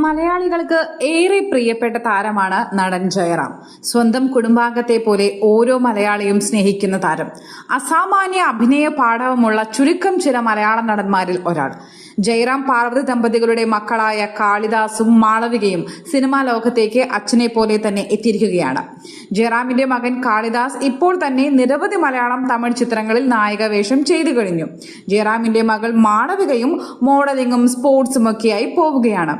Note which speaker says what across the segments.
Speaker 1: മലയാളികൾക്ക് ഏറെ പ്രിയപ്പെട്ട താരമാണ് നടൻ ജയറാം. സ്വന്തം കുടുംബാംഗത്തെ പോലെ ഓരോ മലയാളിയും സ്നേഹിക്കുന്ന താരം. അസാമാന്യ അഭിനയ പാഠവുമുള്ള ചുരുക്കം ചില മലയാള നടന്മാരിൽ ഒരാൾ. ജയറാം പാർവതി ദമ്പതികളുടെ മക്കളായ കാളിദാസും മാളവികയും സിനിമാ ലോകത്തേക്ക് അച്ഛനെ പോലെ തന്നെ എത്തിയിരിക്കുകയാണ്. ജയറാമിന്റെ മകൻ കാളിദാസ് ഇപ്പോൾ തന്നെ നിരവധി മലയാളം തമിഴ് ചിത്രങ്ങളിൽ നായകവേഷം ചെയ്തു കഴിഞ്ഞു. ജയറാമിന്റെ മകൾ മാളവികയും മോഡലിംഗും സ്പോർട്സും ഒക്കെയായി പോവുകയാണ്.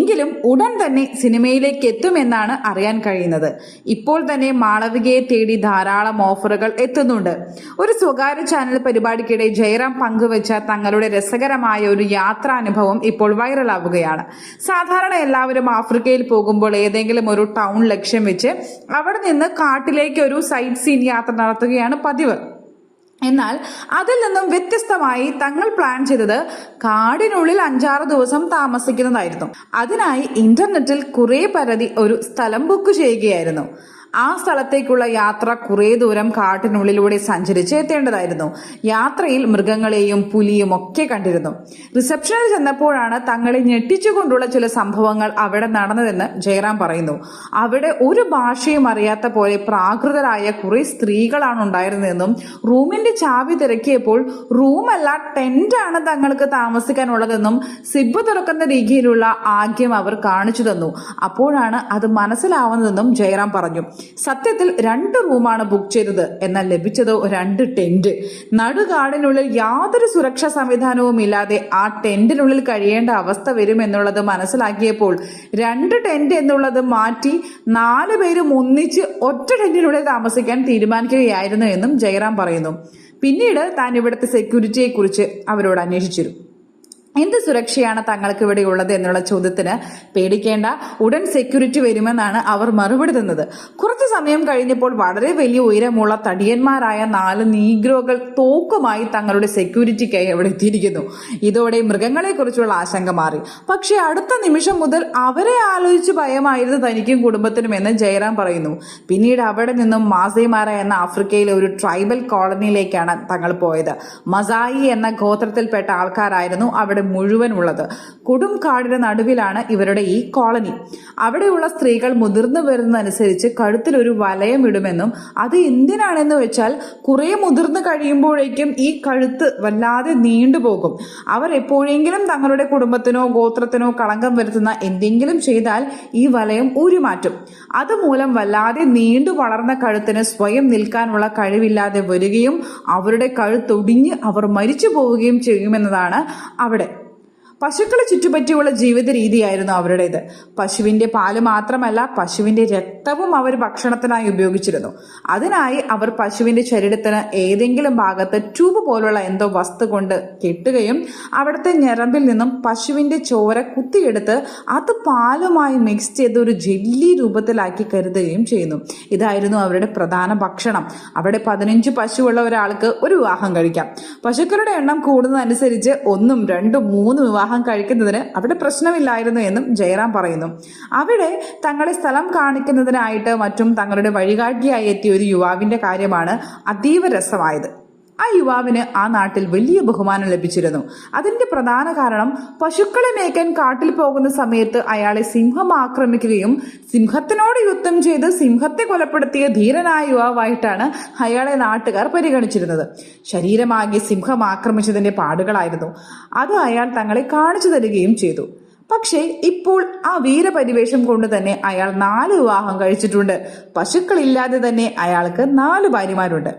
Speaker 1: എങ്കിലും ഉടൻ തന്നെ സിനിമയിലേക്ക് എത്തുമെന്നാണ് അറിയാൻ കഴിയുന്നത്. ഇപ്പോൾ തന്നെ മാളവികയെ തേടി ധാരാളം ഓഫറുകൾ എത്തുന്നുണ്ട്. ഒരു സ്വകാര്യ ചാനൽ പരിപാടിക്കിടെ ജയറാം പങ്കുവച്ച തങ്ങളുടെ രസകരമായ ഒരു യാത്രാനുഭവം ഇപ്പോൾ വൈറലാവുകയാണ്. സാധാരണ എല്ലാവരും ആഫ്രിക്കയിൽ പോകുമ്പോൾ ഏതെങ്കിലും ഒരു ടൗൺ ലക്ഷ്യം വെച്ച് അവിടെ നിന്ന് കാട്ടിലേക്ക് ഒരു സൈറ്റ് സീൻ യാത്ര നടത്തുകയാണ് പതിവ്. എന്നാൽ അതിൽ നിന്നും വ്യത്യസ്തമായി തങ്ങൾ പ്ലാൻ ചെയ്തത് കാടിനുള്ളിൽ അഞ്ചാറ് ദിവസം താമസിക്കുന്നതായിരുന്നു. അതിനായി ഇന്റർനെറ്റിൽ കുറെ പരതി ഒരു സ്ഥലം ബുക്ക് ചെയ്യുകയായിരുന്നു. ആ സ്ഥലത്തേക്കുള്ള യാത്ര കുറേ ദൂരം കാട്ടിനുള്ളിലൂടെ സഞ്ചരിച്ച് എത്തേണ്ടതായിരുന്നു. യാത്രയിൽ മൃഗങ്ങളെയും പുലിയും ഒക്കെ കണ്ടിരുന്നു. റിസപ്ഷനിൽ ചെന്നപ്പോഴാണ് തങ്ങളെ ഞെട്ടിച്ചുകൊണ്ടുള്ള ചില സംഭവങ്ങൾ അവിടെ നടന്നതെന്ന് ജയറാം പറയുന്നു. അവിടെ ഒരു ഭാഷയും അറിയാത്ത പോലെ പ്രാകൃതരായ കുറേ സ്ത്രീകളാണ് ഉണ്ടായിരുന്നതെന്നും റൂമിന്റെ ചാവി തിരക്കിയപ്പോൾ റൂമല്ല ടെന്റ് ആണ് തങ്ങൾക്ക് താമസിക്കാനുള്ളതെന്നും സിബ് തുറക്കുന്ന രീതിയിലുള്ള ആഗ്യം അവർ കാണിച്ചു തന്നു. അപ്പോഴാണ് അത് മനസ്സിലാവുന്നതെന്നും ജയറാം പറഞ്ഞു. സത്യത്തിൽ രണ്ട് റൂമാണ് ബുക്ക് ചെയ്തത്. എന്നാൽ ലഭിച്ചതോ രണ്ട് ടെന്റ് നടുകാടിനുള്ളിൽ യാതൊരു സുരക്ഷാ സംവിധാനവും ഇല്ലാതെ ആ ടെന്റിനുള്ളിൽ കഴിയേണ്ട അവസ്ഥ വരുമെന്നുള്ളത് മനസ്സിലാക്കിയപ്പോൾ രണ്ട് ടെന്റ് എന്നുള്ളത് മാറ്റി നാല് പേരും ഒന്നിച്ച് ഒറ്റ ടെന്റിനുള്ളിൽ താമസിക്കാൻ തീരുമാനിക്കുകയായിരുന്നു എന്നും ജയറാം പറയുന്നു. പിന്നീട് താൻ ഇവിടുത്തെ സെക്യൂരിറ്റിയെ കുറിച്ച് അവരോട് അന്വേഷിച്ചിരുന്നു. എന്ത് സുരക്ഷയാണ് തങ്ങൾക്ക് ഇവിടെ ഉള്ളത് എന്നുള്ള ചോദ്യത്തിന് പേടിക്കേണ്ട. ഉടൻ സെക്യൂരിറ്റി വരുമെന്നാണ് അവർ മറുപടി തന്നത്. കുറച്ചു സമയം കഴിഞ്ഞപ്പോൾ വളരെ വലിയ ഉയരമുള്ള തടിയന്മാരായ നാല് നീഗ്രോകൾ തോക്കുമായി തങ്ങളുടെ സെക്യൂരിറ്റിക്കായി അവിടെ എത്തിയിരിക്കുന്നു. ഇതോടെ മൃഗങ്ങളെക്കുറിച്ചുള്ള ആശങ്ക മാറി. പക്ഷേ അടുത്ത നിമിഷം മുതൽ അവരെ ആലോചിച്ച് ഭയമായിരുന്നു തനിക്കും കുടുംബത്തിനും എന്ന് ജയറാം പറയുന്നു. പിന്നീട് അവിടെ നിന്നും മാസൈമാര എന്ന ആഫ്രിക്കയിലെ ഒരു ട്രൈബൽ കോളനിയിലേക്കാണ് തങ്ങൾ പോയത്. മസായി എന്ന ഗോത്രത്തിൽപ്പെട്ട ആൾക്കാരായിരുന്നു അവിടെ മുഴുവൻ ഉള്ളത്. കൊടും കാടിന് നടുവിലാണ് ഇവരുടെ ഈ കോളനി. അവിടെയുള്ള സ്ത്രീകൾ മുതിർന്നു വരുന്നതനുസരിച്ച് കഴുത്തിൽ ഒരു വലയം ഇടുമെന്നും അത് എന്തിനാണെന്ന് വെച്ചാൽ കുറെ മുതിർന്നു കഴിയുമ്പോഴേക്കും ഈ കഴുത്ത് വല്ലാതെ നീണ്ടുപോകും. അവർ എപ്പോഴെങ്കിലും തങ്ങളുടെ കുടുംബത്തിനോ ഗോത്രത്തിനോ കളങ്കം വരുത്തുന്ന എന്തെങ്കിലും ചെയ്താൽ ഈ വലയം ഊരിമാറ്റും. അതുമൂലം വല്ലാതെ നീണ്ടു വളർന്ന കഴുത്തിന് സ്വയം നിൽക്കാനുള്ള കഴിവില്ലാതെ വരികയും അവരുടെ കഴുത്തൊടിഞ്ഞ് അവർ മരിച്ചു പോവുകയും ചെയ്യുമെന്നതാണ് അവിടെ പശുക്കളെ ചുറ്റുപറ്റിയുള്ള ജീവിത രീതിയായിരുന്നു അവരുടേത്. പശുവിന്റെ പാൽ മാത്രമല്ല പശുവിന്റെ രക്തവും അവർ ഭക്ഷണത്തിനായി ഉപയോഗിച്ചിരുന്നു. അതിനായി അവർ പശുവിന്റെ ശരീരത്തിന് ഏതെങ്കിലും ഭാഗത്ത് ട്യൂബ് പോലുള്ള എന്തോ വസ്തു കൊണ്ട് കെട്ടുകയും അവിടുത്തെ ഞരമ്പിൽ നിന്നും പശുവിന്റെ ചോര കുത്തിയെടുത്ത് അത് പാലുമായി മിക്സ് ചെയ്ത് ഒരു ജെല്ലി രൂപത്തിലാക്കി കരുതുകയും ചെയ്യുന്നു. ഇതായിരുന്നു അവരുടെ പ്രധാന ഭക്ഷണം. അവിടെ പതിനഞ്ച് പശുവുള്ള ഒരാൾക്ക് ഒരു വിവാഹം കഴിക്കാം. പശുക്കളുടെ എണ്ണം കൂടുന്നതനുസരിച്ച് ഒന്നും രണ്ടും മൂന്നും വിവാഹം കഴിക്കുന്നതിന് അവിടെ പ്രശ്നമില്ലായിരുന്നു എന്നും ജയറാം പറയുന്നു. അവിടെ തങ്ങളെ സ്ഥലം കാണിക്കുന്നതിനായിട്ട് മറ്റും തങ്ങളുടെ വഴികാട്ടിയായി എത്തിയ ഒരു യുവാവിന്റെ കാര്യമാണ് അതീവ രസമായത്. ആ യുവാവിന് ആ നാട്ടിൽ വലിയ ബഹുമാനം ലഭിച്ചിരുന്നു. അതിന്റെ പ്രധാന കാരണം പശുക്കളെ മേയ്ക്കാൻ കാട്ടിൽ പോകുന്ന സമയത്ത് അയാളെ സിംഹം ആക്രമിക്കുകയും സിംഹത്തിനോട് യുദ്ധം ചെയ്ത് സിംഹത്തെ കൊലപ്പെടുത്തിയ ധീരനായ യുവാവായിട്ടാണ് അയാളെ നാട്ടുകാർ പരിഗണിച്ചിരുന്നത്. ശരീരമാകെ സിംഹം ആക്രമിച്ചതിന്റെ പാടുകളായിരുന്നു. അത് അയാൾ തങ്ങളെ കാണിച്ചു തരികയും ചെയ്തു. പക്ഷേ ഇപ്പോൾ ആ വീരപരിവേഷം കൊണ്ട് തന്നെ അയാൾ നാല് വിവാഹം കഴിച്ചിട്ടുണ്ട്. പശുക്കളില്ലാതെ തന്നെ അയാൾക്ക് നാല് ഭാര്യമാരുണ്ട്.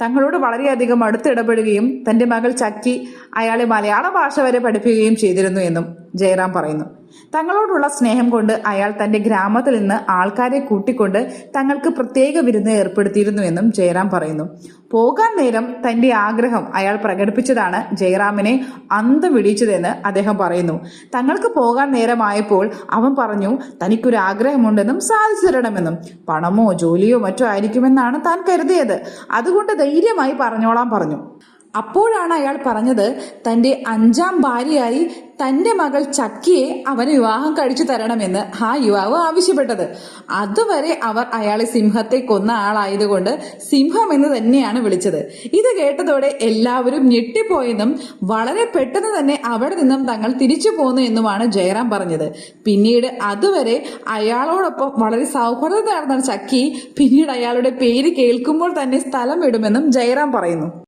Speaker 1: തങ്ങളോട് വളരെയധികം അടുത്തിടപെടുകയും തന്റെ മകൾ ചക്കി അയാളെ മലയാള ഭാഷ വരെ പഠിപ്പിക്കുകയും ചെയ്തിരുന്നു എന്നും ജയറാം പറയുന്നു. തങ്ങളോടുള്ള സ്നേഹം കൊണ്ട് അയാൾ തന്റെ ഗ്രാമത്തിൽ നിന്ന് ആൾക്കാരെ കൂട്ടിക്കൊണ്ട് തങ്ങൾക്ക് പ്രത്യേക വിരുന്ന് ഏർപ്പെടുത്തിയിരുന്നുവെന്നും ജയറാം പറയുന്നു. പോകാൻ നേരം തന്റെ ആഗ്രഹം അയാൾ പ്രകടിപ്പിച്ചതാണ് ജയറാമിനെ അന്തം വിടിയിച്ചതെന്ന് അദ്ദേഹം പറയുന്നു. തങ്ങൾക്ക് പോകാൻ നേരമായപ്പോൾ അവൻ പറഞ്ഞു തനിക്കൊരു ആഗ്രഹമുണ്ടെന്നും സാധിച്ചു തരണമെന്നും. പണമോ ജോലിയോ മറ്റോ ആയിരിക്കുമെന്നാണ് താൻ കരുതിയത്. അതുകൊണ്ട് ധൈര്യമായി പറഞ്ഞോളാൻ പറഞ്ഞു. അപ്പോഴാണ് അയാൾ പറഞ്ഞത് തന്റെ അഞ്ചാം ഭാര്യയായി തന്റെ മകൾ ചക്കിയെ അവന് വിവാഹം കഴിച്ചു തരണമെന്ന് ആ യുവാവ് ആവശ്യപ്പെട്ടത്. അതുവരെ അവർ അയാളെ സിംഹത്തെ കൊന്ന ആളായതുകൊണ്ട് സിംഹം എന്ന് തന്നെയാണ് വിളിച്ചത്. ഇത് കേട്ടതോടെ എല്ലാവരും ഞെട്ടിപ്പോയെന്നും വളരെ പെട്ടെന്ന് തന്നെ അവിടെ നിന്നും തങ്ങൾ തിരിച്ചു പോന്നു എന്നുമാണ് ജയറാം പറഞ്ഞത്. പിന്നീട് അതുവരെ അയാളോടൊപ്പം വളരെ സൗഹൃദം നടന്ന ചക്കി പിന്നീട് അയാളുടെ പേര് കേൾക്കുമ്പോൾ തന്നെ സ്ഥലം വിടുമെന്നും ജയറാം പറയുന്നു.